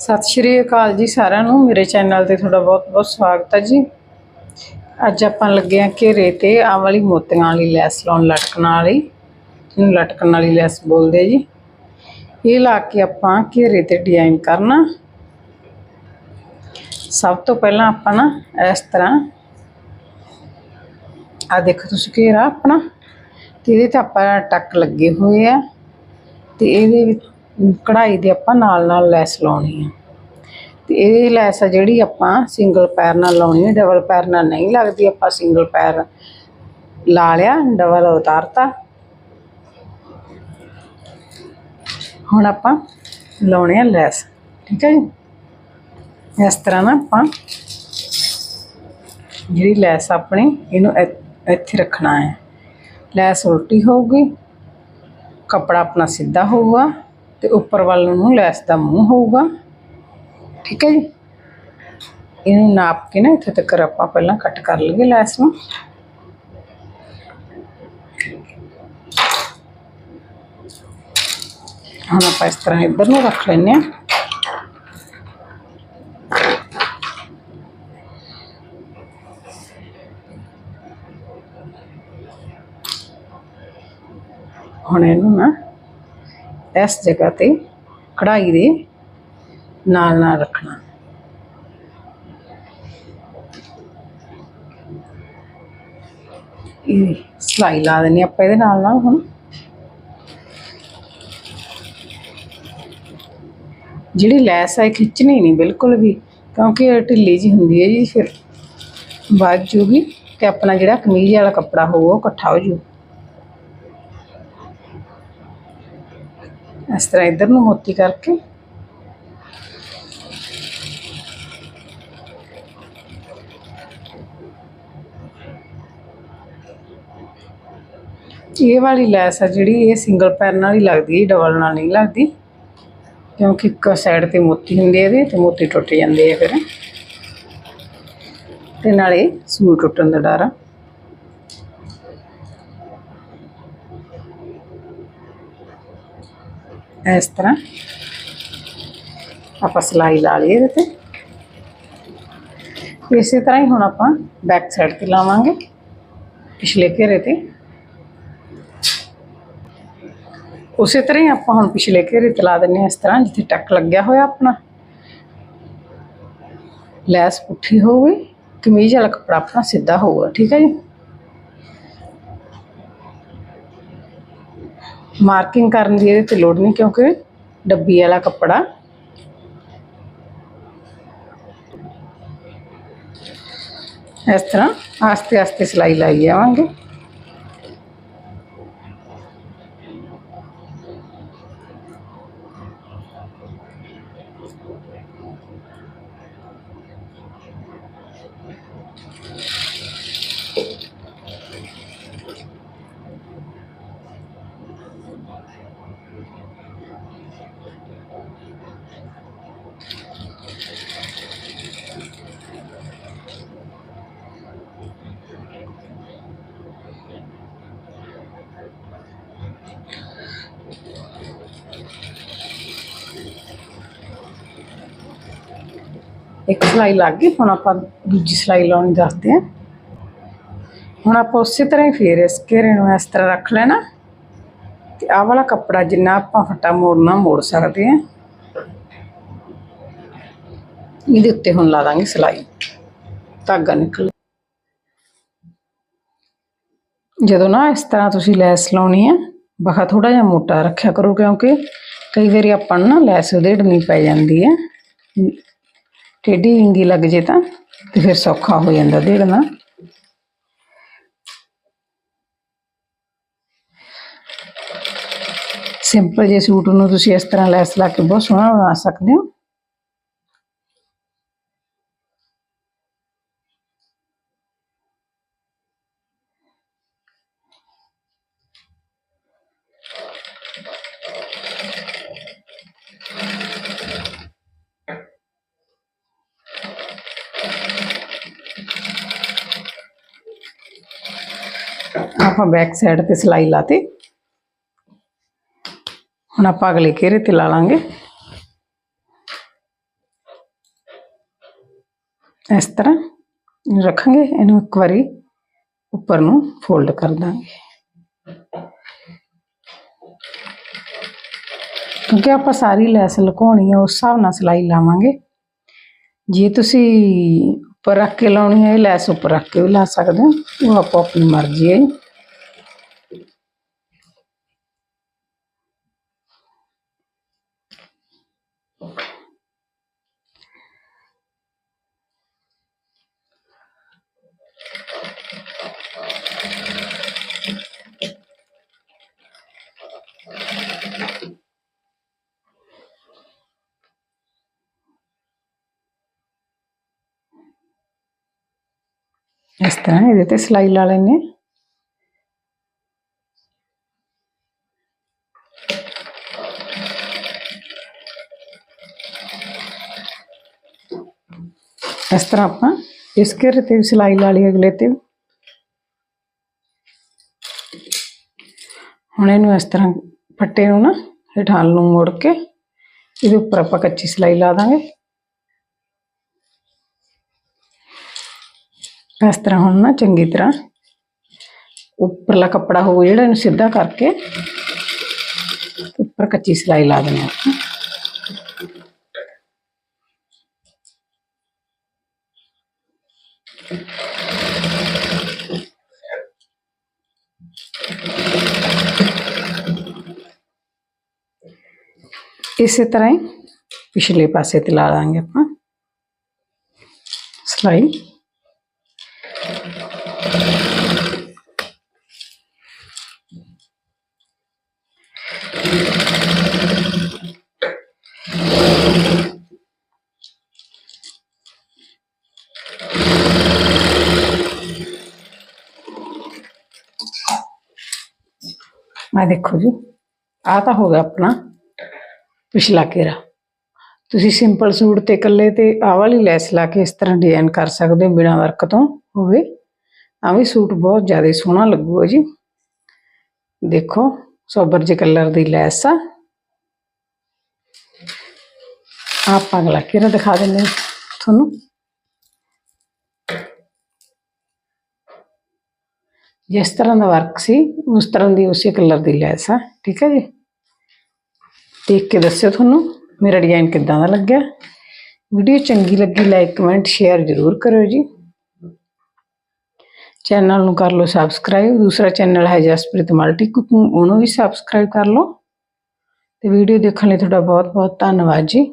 ਸਤਿ ਸ਼੍ਰੀ ਅਕਾਲ ਜੀ ਸਾਰਿਆਂ ਨੂੰ। ਮੇਰੇ ਚੈਨਲ ਤੇ ਤੁਹਾਡਾ ਬਹੁਤ-ਬਹੁਤ ਸਵਾਗਤ ਹੈ ਜੀ। ਅੱਜ ਆਪਾਂ ਲੱਗੇ ਆ ਘੇਰੇ ਤੇ ਆਹ ਵਾਲੀ ਮੋਤੀਆਂ ਵਾਲੀ ਲੈਸ ਲਾਉਣ ਲਟਕਣ ਵਾਲੀ। ਇਹਨੂੰ ਲਟਕਣ ਵਾਲੀ ਲੈਸ ਬੋਲਦੇ ਜੀ। ਇਹ ਲਾ ਕੇ ਆਪਾਂ ਘੇਰੇ ਤੇ ਡਿਜ਼ਾਈਨ ਕਰਨਾ। ਸਭ ਤੋਂ ਪਹਿਲਾਂ ਆਪਾਂ ਨਾ ਇਸ ਤਰ੍ਹਾਂ ਆ ਦੇਖੋ ਤੁਸੀਂ ਘੇਰਾ ਆਪਣਾ। ਤੇ ਇਹਦੇ ਤੇ ਆਪਾਂ ਟੱਕ ਲੱਗੇ ਹੋਏ ਆ। ਤੇ ਇਹਦੇ ਵਿੱਚ ਕਢਾਈ ਦੇ ਆਪਾਂ ਨਾਲ ਨਾਲ ਲੈਸ ਲਾਉਣੀ ਆ। ਤੇ ਇਹ ਲੈਸ ਆ ਜਿਹੜੀ ਆਪਾਂ ਸਿੰਗਲ ਪੈਰ ਨਾਲ ਲਾਉਣੀ ਹੈ ਡਬਲ ਪੈਰ ਨਾਲ ਨਹੀਂ ਲੱਗਦੀ, ਆਪਾਂ ਸਿੰਗਲ ਪੈਰ ਲਾ ਲਿਆ ਡਬਲ ਉਤਾਰਤਾ। ਹੁਣ ਆਪਾਂ ਲਾਉਣੇ ਆ ਲੈਸ, ਠੀਕ ਹੈ ਜੀ? ਇਸ ਤਰ੍ਹਾਂ ਨਾ ਆਪਾਂ ਜਿਹੜੀ ਲੈਸ ਆਪਣੀ, ਇਹਨੂੰ ਇ- ਇੱਥੇ ਰੱਖਣਾ ਹੈ। ਲੈਸ ਉਲਟੀ ਹੋਊਗੀ, ਕਪੜਾ ਆਪਣਾ ਸਿੱਧਾ ਹੋਊਗਾ। ਤੇ ਉੱਪਰ ਵੱਲ ਨੂੰ ਲੈਸ ਦਾ ਮੂੰਹ ਹੋਊਗਾ। ਠੀਕ ਹੈ ਜੀ? ਇਹਨੂੰ ਨਾਪ ਕੇ ਨਾ ਇੱਥੇ ਤੱਕ ਆਪਾਂ ਪਹਿਲਾਂ ਕੱਟ ਕਰ ਲਈਏ ਲੈਸ ਨੂੰ। ਹੁਣ ਆਪਾਂ ਇਸ ਤਰ੍ਹਾਂ ਇੱਧਰ ਨੂੰ ਰੱਖ ਲੈਨੇ ਆ ਹੁਣ ਇਹਨੂੰ ਨਾ ਇਸ ਜਗ੍ਹਾ ਤੇ ਕਢਾਈ ਦੇ ਨਾਲ ਨਾਲ ਰੱਖਣਾ। ਇਹ ਸਲਾਈ ਲਾ ਦੇਣੀ ਆਪਾਂ ਇਹਦੇ ਨਾਲ ਨਾਲ ਹੁਣ। ਜਿਹੜੀ ਲੈਸ ਹੈ ਖਿੱਚਣੀ ਨਹੀਂ ਬਿਲਕੁਲ ਵੀ, ਕਿਉਂਕਿ ਇਹ ਢਿੱਲੀ ਜੀ ਹੁੰਦੀ ਹੈ ਜੀ ਫਿਰ। ਵੱਜ ਜੂਗੀ ਤੇ ਆਪਣਾ ਜਿਹੜਾ ਕਮੀਜ਼ ਵਾਲਾ ਕੱਪੜਾ ਹੋਊ ਉਹ ਇਕੱਠਾ ਹੋ ਜੂ। ਇਸ ਤਰ੍ਹਾਂ ਇਧਰ ਨੂੰ ਮੋਤੀ ਕਰਕੇ। ਇਹ ਵਾਲੀ ਲੈਸ ਆ ਜਿਹੜੀ, ਇਹ ਸਿੰਗਲ ਪੈਰ ਨਾਲ ਹੀ ਲੱਗਦੀ ਹੈ ਡਬਲ ਨਾਲ ਨਹੀਂ ਲੱਗਦੀ। ਕਿਉਂਕਿ ਇੱਕ ਸਾਈਡ ਤੇ ਮੋਤੀ ਹੁੰਦੇ ਇਹਦੇ ਤੇ ਮੋਤੀ ਟੁੱਟ ਜਾਂਦੇ ਆ ਫਿਰ। ਤੇ ਨਾਲੇ ਸੂਟ ਟੁੱਟਣ ਦਾ ਡਰ ਆ। ਇਸ ਤਰ੍ਹਾਂ। ਆਪਾਂ ਸਲਾਈ ਲਾ ਲਈਏ ਇਹਦੇ ਤੇ। ਇਸੇ ਤਰ੍ਹਾਂ ਹੀ ਹੁਣ ਆਪਾਂ ਬੈਕ ਸਾਈਡ ਤੇ ਲਾਵਾਂਗੇ ਪਿਛਲੇ ਘੇਰੇ ਤੇ। ਉਸੇ ਤਰ੍ਹਾਂ ਹੀ ਆਪਾਂ ਹੁਣ ਪਿਛਲੇ ਘੇਰੇ ਤੇ ਲਾ ਦਿੰਨੇ ਆ ਇਸ ਤਰ੍ਹਾਂ, ਜਿੱਥੇ ਟੱਕ ਲੱਗਿਆ ਹੋਇਆ ਆਪਣਾ। ਲੈਸ ਪੁੱਠੀ ਹੋਵੇ, ਕਮੀਜ਼ ਵਾਲਾ ਕੱਪੜਾ ਆਪਣਾ ਸਿੱਧਾ ਹੋਊਗਾ, ਠੀਕ ਹੈ ਜੀ? ਮਾਰਕਿੰਗ ਕਰਨ ਦੀ ਇਹਦੇ ਤੇ ਲੋੜ ਨਹੀਂ ਕਿਉਂਕਿ ਡੱਬੀ ਵਾਲਾ ਕੱਪੜਾ। ਇਸ ਤਰ੍ਹਾਂ ਆਸਤੇ ਆਸਤੇ ਸਿਲਾਈ ਲਾਈ ਜਾਵਾਂਗੇ। ਇੱਕ ਸਿਲਾਈ ਲੱਗ ਗਈ, ਹੁਣ ਆਪਾਂ ਦੂਜੀ ਸਿਲਾਈ ਲਾਉਣੀ ਦੱਸਦੇ ਹਾਂ। ਹੁਣ ਆਪਾਂ ਉਸੇ ਤਰ੍ਹਾਂ ਹੀ ਫੇਰ ਇਸ ਘੇਰੇ ਨੂੰ ਇਸ ਤਰ੍ਹਾਂ ਰੱਖ ਲੈਣਾ। ਤੇ ਆਹ ਵਾਲਾ ਕੱਪੜਾ ਜਿੰਨਾ ਆਪਾਂ ਫੱਟਾ ਮੋੜਨਾ, ਮੋੜ ਸਕਦੇ ਹਾਂ। ਇਹਦੇ ਉੱਤੇ ਹੁਣ ਲਾ ਦਾਂਗੇ ਸਿਲਾਈ। ਧਾਗਾ ਨਿਕਲ ਜਦੋਂ ਨਾ ਇਸ ਤਰ੍ਹਾਂ ਤੁਸੀਂ ਲੈਸ ਲਾਉਣੀ ਹੈ, ਬਹਾ ਥੋੜਾ ਜਿਹਾ ਮੋਟਾ ਰੱਖਿਆ ਕਰੋ ਕਿਉਂਕਿ ਕਈ ਵਾਰੀ ਆਪਾਂ ਨੂੰ ਨਾ ਲੈਸ ਉਧੇੜਨੀ ਪੈ ਜਾਂਦੀ ਹੈ। ਟੇਢੀ ਵਿੰਗੀ ਲੱਗ ਜੇ ਤਾਂ, ਤੇ ਫਿਰ ਸੌਖਾ ਹੋ ਜਾਂਦਾ ਦੇੜਨਾ ਸਿੰਪਲ ਜੇ ਸੂਟ ਨੂੰ ਤੁਸੀਂ ਇਸ ਤਰ੍ਹਾਂ ਲੈਸ ਲਾ ਕੇ ਬਹੁਤ ਸੋਹਣਾ ਬਣਾ ਸਕਦੇ ਹੋ। ਆਪਾਂ ਬੈਕ ਸਾਈਡ ਤੇ ਸਿਲਾਈ ਲਾਤੀ। ਹੁਣ ਆਪਾਂ ਅਗਲੇ ਘੇਰੇ ਤੇ ਲਾ ਲਾਂਗੇ। ਇਸ ਤਰ੍ਹਾਂ ਰੱਖਾਂਗੇ, ਇਹਨੂੰ ਇੱਕ ਵਾਰੀ ਉੱਪਰ ਨੂੰ ਫੋਲਡ ਕਰ ਦਾਂਗੇ। ਕਿਉਂਕਿ ਆਪਾਂ ਸਾਰੀ ਲੈਸ ਲੁਕਾਉਣੀ ਹੈ ਉਸ ਹਿਸਾਬ ਨਾਲ ਸਿਲਾਈ ਲਾਵਾਂਗੇ। ਜੇ ਤੁਸੀਂ ਉੱਪਰ ਰੱਖ ਕੇ ਲਾਉਣੀ ਹੈ ਲੈਸ ਉੱਪਰ ਰੱਖ ਕੇ ਵੀ ਲਾ ਸਕਦੇ ਹੋ, ਉਹ ਆਪੋ ਆਪਣੀ ਮਰਜ਼ੀ ਹੈ ਜੀ। ਇਸ ਤਰ੍ਹਾਂ ਇਹਦੇ ਤੇ ਸਿਲਾਈ ਲਾ ਲੈਣੇ ਇਸ ਤਰ੍ਹਾਂ ਆਪਾਂ ਇਸ ਘੇਰੇ ਤੇ ਵੀ ਸਿਲਾਈ ਲਾ ਲਈ ਅਗਲੇ ਤੇ ਵੀ। ਹੁਣ ਇਹਨੂੰ ਇਸ ਤਰ੍ਹਾਂ ਫੱਟੇ ਨੂੰ ਨਾ ਹੇਠਾਂ ਨੂੰ ਮੋੜ ਕੇ ਇਹਦੇ ਉੱਪਰ ਆਪਾਂ ਕੱਚੀ ਸਿਲਾਈ ਲਾ ਦਾਂਗੇ ਇਸ ਤਰ੍ਹਾਂ ਹੁਣ ਨਾ ਚੰਗੀ ਤਰ੍ਹਾਂ ਉੱਪਰਲਾ ਕੱਪੜਾ ਹੋਊ ਜਿਹੜਾ ਇਹਨੂੰ ਸਿੱਧਾ ਕਰਕੇ ਉੱਪਰ ਕੱਚੀ ਸਿਲਾਈ ਲਾ ਦੇਣੀ ਆਪਾਂ ਇਸੇ ਤਰ੍ਹਾਂ ਹੀ ਪਿਛਲੇ ਪਾਸੇ ਤੇ ਲਾ ਦਾਂਗੇ ਆਪਾਂ ਸਿਲਾਈ ਆ ਦੇਖੋ ਜੀ ਆ ਤਾਂ ਹੋ ਗਿਆ ਆਪਣਾ ਪਿਛਲਾ ਘੇਰਾ ਤੁਸੀਂ ਸਿੰਪਲ ਸੂਟ ਤੇ ਇਕੱਲੇ ਤੇ ਆਹ ਵਾਲੀ ਲੈਸ ਲਾ ਕੇ ਇਸ ਤਰ੍ਹਾਂ ਡਿਜ਼ਾਈਨ ਕਰ ਸਕਦੇ ਹੋ ਬਿਨਾਂ ਵਰਕ ਤੋਂ ਹੋਵੇ ਆ ਵੀ ਸੂਟ ਬਹੁਤ ਜ਼ਿਆਦਾ ਸੋਹਣਾ ਲੱਗੂਗਾ ਜੀ ਦੇਖੋ ਸੋਬਰ ਜੇ ਕਲਰ ਦੀ ਲੈਸ ਆ ਆਪਾਂ ਅਗਲਾ ਘੇਰਾ ਦਿਖਾ ਦਿੰਦੇ ਹਾਂ ਤੁਹਾਨੂੰ ਜਿਸ ਤਰ੍ਹਾਂ ਦਾ ਵਰਕ ਸੀ, ਉਸ ਤਰ੍ਹਾਂ ਦੀ ਉਸੇ ਕਲਰ ਦੀ ਲੈਸ ਆ ਠੀਕ ਹੈ ਜੀ? ਦੇਖ ਕੇ ਦੱਸਿਓ ਤੁਹਾਨੂੰ, ਮੇਰਾ ਡਿਜ਼ਾਈਨ ਕਿੱਦਾਂ ਦਾ ਲੱਗਿਆ। ਵੀਡੀਓ ਚੰਗੀ ਲੱਗੀ ਲਾਈਕ ਕਮੈਂਟ ਸ਼ੇਅਰ ਜ਼ਰੂਰ ਕਰਿਓ ਜੀ। ਚੈਨਲ ਨੂੰ ਕਰ ਲਓ ਸਬਸਕ੍ਰਾਈਬ ਦੂਸਰਾ ਚੈਨਲ ਹੈ ਜਸਪ੍ਰੀਤ ਮਲਟੀ ਕੁਕਿੰਗ ਉਹਨੂੰ ਵੀ ਸਬਸਕ੍ਰਾਈਬ ਕਰ ਲਓ। ਤੇ ਵੀਡੀਓ ਦੇਖਣ ਲਈ ਤੁਹਾਡਾ ਬਹੁਤ ਬਹੁਤ ਧੰਨਵਾਦ ਜੀ।